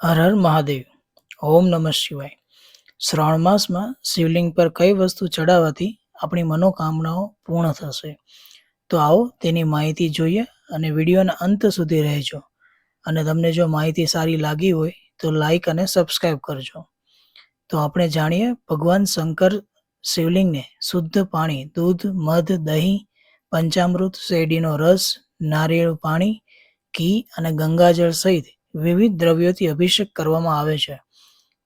હર હર મહાદેવ. ઓમ નમઃ શિવાય. શ્રાવણ માસમાં શિવલિંગ પર કઈ વસ્તુ ચડાવવાથી આપણી મનોકામનાઓ પૂર્ણ થશે? તો આવો તેની માહિતી જોઈએ અને વિડીયોના અંત સુધી રહેજો. અને તમને જો માહિતી સારી લાગી હોય તો લાઈક અને સબસ્ક્રાઈબ કરજો. તો આપણે જાણીએ ભગવાન શંકર શિવલિંગને શુદ્ધ પાણી, દૂધ, મધ, દહીં, પંચામૃત, શેરડીનો રસ, નારિયેળ પાણી, ઘી અને ગંગાજળ સહિત વિવિધ દ્રવ્યોથી અભિષેક કરવામાં આવે છે.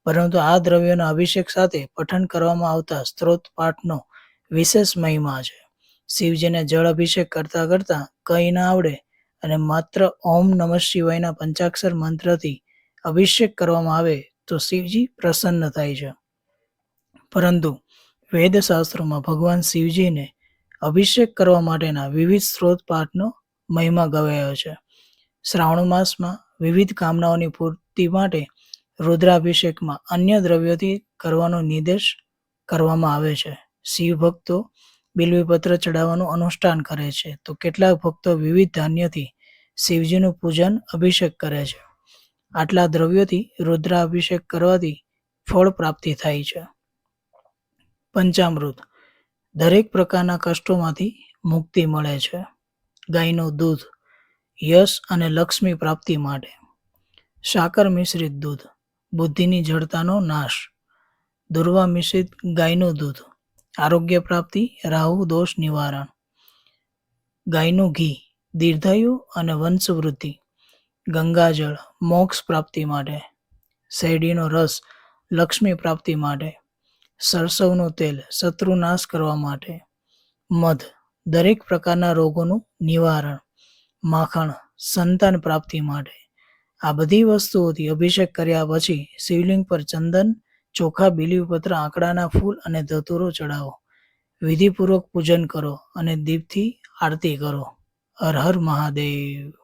પરંતુ આ દ્રવ્યોના અભિષેક સાથે પઠન કરવામાં આવતા સ્ત્રોત પાઠનો વિશેષ મહિમા છે. શિવજીને જળ અભિષેક કરતા કરતા કંઈ ના આવડે અને માત્ર ઓમ નમઃ શિવાયના પંચાક્ષર મંત્રથી અભિષેક કરવામાં આવે તો શિવજી પ્રસન્ન થાય છે. પરંતુ વેદશાસ્ત્રોમાં ભગવાન શિવજીને અભિષેક કરવા માટેના વિવિધ સ્ત્રોત પાઠનો મહિમા ગવાયો છે. શ્રાવણ માસમાં વિવિધ કામનાઓની પૂર્તિ માટે રુદ્રાભિષેકમાં અન્ય દ્રવ્યોથી કરવાનો નિર્દેશ કરવામાં આવે છે. શિવ ભક્તો બિલવીપત્ર ચડાવવાનું અનુષ્ઠાન કરે છે. તો કેટલાક ભક્તો વિવિધ ધાન્યથી શિવજીનું પૂજન, અભિષેક કરે છે. આટલા દ્રવ્યોથી રુદ્રાભિષેક કરવાથી ફળ પ્રાપ્તિ થાય છે. પંચામૃત. દરેક પ્રકારના કષ્ટોમાંથી મુક્તિ મળે છે. ગાયનું દૂધ યશ અને લક્ષ્મી પ્રાપ્તિ માટે. સાકર મિશ્રિત દૂધ, બુદ્ધિની જડતાનો નાશ, દુર્વા મિશ્રિત ગાયનું દૂધ, આરોગ્ય પ્રાપ્તિ, રાહુ દોષ નિવારણ, ગાયનું ઘી, દીર્ઘાયુ અને વંશવૃદ્ધિ, ગંગાજળ, મોક્ષ પ્રાપ્તિ માટે, શેરડીનો રસ, લક્ષ્મી પ્રાપ્તિ માટે, સરસવનું તેલ શત્રુ નાશ કરવા માટે, મધ, દરેક પ્રકારના રોગોનું નિવારણ માખણ સંતાન પ્રાપ્તિ માટે. આ બધી વસ્તુઓથી અભિષેક કર્યા પછી શિવલિંગ પર ચંદન, ચોખા, બીલીપત્ર, આંકડાના ફૂલ અને ધતુરો ચડાવો વિધિપૂર્વક પૂજન કરો અને દીપથી આરતી કરો. હર હર મહાદેવ.